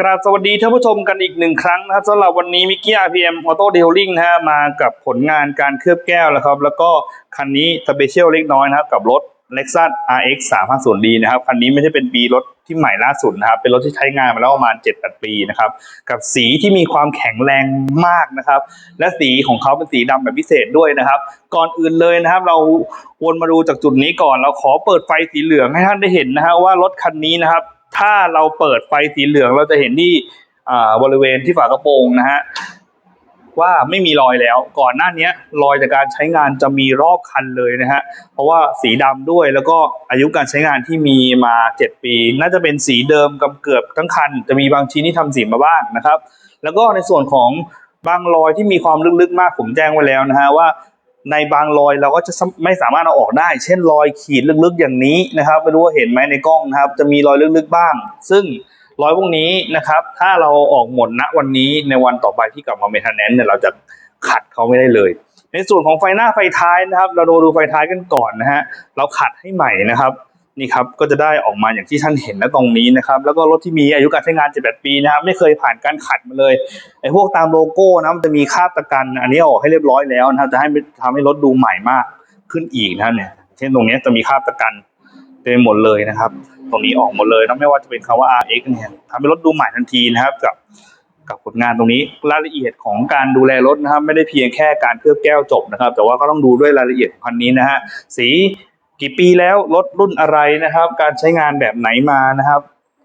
กราบสวัสดีท่านผู้ชมกันอีกหนึ่งครั้งนะครับสำหรับวันนี้มิกกี้ RPM Auto Detailing นะฮะมากับผลงานการเคลือบแก้วแล้วครับ แล้วก็คันนี้สเปเชียลเล็กน้อยนะครับ กับรถ Lexus RX 350D นะครับ คันนี้ไม่ใช่เป็นปีรถที่ใหม่ล่าสุดนะครับ เป็นรถที่ใช้งานมาแล้วประมาณ 7-8 ปีนะครับ กับสีที่มีความแข็งแรงมากนะครับ และสีของเขาเป็นสีดำแบบพิเศษด้วยนะครับ ก่อนอื่นเลยนะครับ เราวนมาดูจากจุดนี้ก่อน เราขอเปิดไฟสีเหลืองให้ท่านได้เห็นนะฮะว่ารถคันนี้นะครับ ถ้าเราเปิดไฟสีเหลืองเราจะเห็นที่บริเวณที่ฝากระโปรงนะฮะว่าไม่มีรอยแล้ว ก่อนหน้านี้รอยจากการใช้งานจะมีรอบคันเลยนะฮะเพราะว่าสีดำด้วยแล้วก็อายุการใช้งานที่มีมา 7 ปี น่าจะเป็นสีเดิมกับเกือบทั้งคัน จะมีบางชิ้นที่ทำสีมาบ้างนะครับ แล้วก็ในส่วนของบางรอยที่มีความลึกๆมากผมแจ้งไว้แล้วนะฮะว่า ในบางรอยเราก็จะไม่สามารถเอาออกได้ เช่นรอยขีดลึกๆอย่างนี้นะครับ ไม่รู้ว่าเห็นไหมในกล้องนะครับ จะมีรอยลึกๆบ้าง ซึ่งรอยพวกนี้นะครับ ถ้าเราออกหมดณวันนี้ในวันต่อไปที่กลับมาเมนเทนแนนเนี่ยเราจะขัดเขาไม่ได้เลย ในส่วนของไฟหน้าไฟท้ายนะครับ เราดูดูไฟท้ายกันก่อนนะฮะเราขัดให้ใหม่นะครับ นี่ครับก็จะได้ออกมาอย่างที่ท่านเห็นณตรงนี้นะครับ แล้วก็รถที่มีอายุการใช้งาน 7-8 ปีนะครับ ไม่เคยผ่านการขัดมาเลยไอ้พวกตามโลโก้นะมันจะมีคาบตะกันอันนี้ออกให้เรียบร้อยแล้วนะครับจะให้ทำให้รถดูใหม่มากขึ้นอีกนะเนี่ยเช่นตรงนี้จะมีคาบตะกันเต็มหมดเลยนะครับ ตรงนี้ออกหมดเลยนะไม่ว่าจะเป็นคำว่า RX เนี่ยทำให้รถดูใหม่ทันทีนะครับกับกับผลงานตรงนี้รายละเอียดของการดูแลรถนะครับ ไม่ได้เพียงแค่การเคลือบแก้วจบนะครับ แต่ว่าก็ต้องดูด้วยรายละเอียดของคันนี้นะฮะสี กี่ปีแล้วรถรุ่นอะไรนะครับ การใช้งานแบบไหนมานะครับ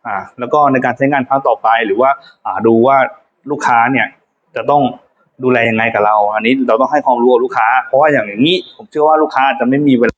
อ่าแล้วก็ในการใช้งานครั้งต่อไปหรือว่าอ่าดูว่าลูกค้าเนี่ยจะต้องดูแลยังไงกับเรา อันนี้เราต้องให้ความรู้กับลูกค้า เพราะว่าอย่างนี้ผมเชื่อว่าลูกค้าอาจจะไม่มีเวลา